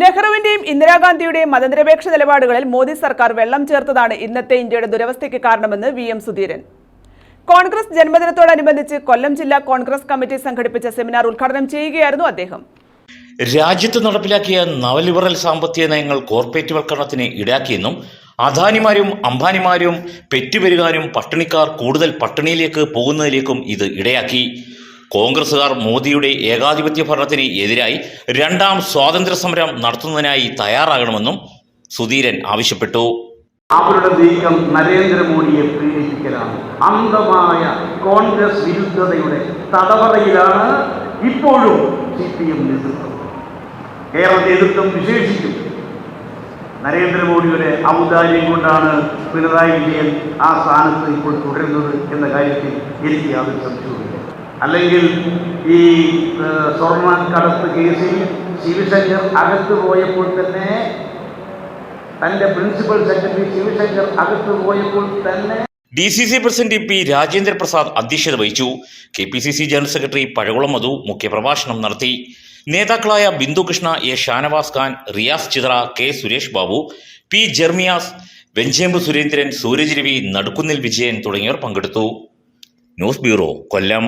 നെഹ്റുവിന്റെയും ഇന്ദിരാഗാന്ധിയുടെയും മതനിരപേക്ഷ നിലപാടുകളിൽ മോദി സർക്കാർ വെള്ളം ചേർത്തതാണ് ഇന്നത്തെ ഇന്ത്യയുടെ ദുരവസ്ഥയ്ക്ക് കാരണമെന്ന് വി എം സുധീരൻ. കോൺഗ്രസ് ജന്മദിനത്തോടനുബന്ധിച്ച് കൊല്ലം ജില്ലാ കോൺഗ്രസ് കമ്മിറ്റി സംഘടിപ്പിച്ച സെമിനാർ ഉദ്ഘാടനം ചെയ്യുകയായിരുന്നു അദ്ദേഹം. രാജ്യത്ത് നടപ്പിലാക്കിയ നവലിബറൽ സാമ്പത്തിക നയങ്ങൾ കോർപ്പറേറ്റ് വൽക്കരണത്തിന് ഇടയാക്കിയെന്നും അദാനിമാരും അംബാനിമാരും പെറ്റുപെരുകാനും പട്ടിണിക്കാർ കൂടുതൽ പട്ടിണിയിലേക്ക് പോകുന്നതിലേക്കും ഇത് ഇടയാക്കി. കോൺഗ്രസുകാർ മോദിയുടെ ഏകാധിപത്യ ഭരണത്തിന് എതിരായി രണ്ടാം സ്വാതന്ത്ര്യ സമരം നടത്തുന്നതിനായി തയ്യാറാകണമെന്നും സുധീരൻ ആവശ്യപ്പെട്ടു. അവരുടെ നീക്കം നരേന്ദ്രമോദിയെ പ്രേരിപ്പിക്കലാണ് അന്ധമായ കോൺഗ്രസ് വിരുദ്ധതയുടെ തടവറയിലാണ് ഇപ്പോഴും സി പി എം നേതൃത്വം. കേരള നേതൃത്വം വിശേഷിക്കും. നരേന്ദ്രമോദിയുടെ ഔദാര്യം കൊണ്ടാണ് പിണറായി വിജയൻ ആ സ്ഥാനത്ത് ഇപ്പോൾ തുടരുന്നത് എന്ന കാര്യത്തിൽ എനിക്ക് യാതൊരു സംശയവുമില്ല. അല്ലെങ്കിൽ ഈ സ്വർണ കടത്ത് കേസിൽ ശിവശങ്കർ അകത്ത് പോയപ്പോൾ തന്നെ തന്റെ പ്രിൻസിപ്പൽ സെക്രട്ടറി ശിവശങ്കർ അകത്ത് പോയപ്പോൾ തന്നെ D C C president P Rajendra Prasad അധ്യക്ഷത വഹിച്ചു. K P C C general secretary Pazhakulam Madhu മുഖ്യപ്രഭാഷണം നടത്തി. നേതാക്കളായ Bindhu Krishna A Shanavas Khan Riyas Chithra K Suresh Babu P Jermias Venchembu Surendran Sooraj Ravi Nadukkunnil Vijayan തുടങ്ങിയവർ പങ്കെടുത്തു. News bureau Kollam.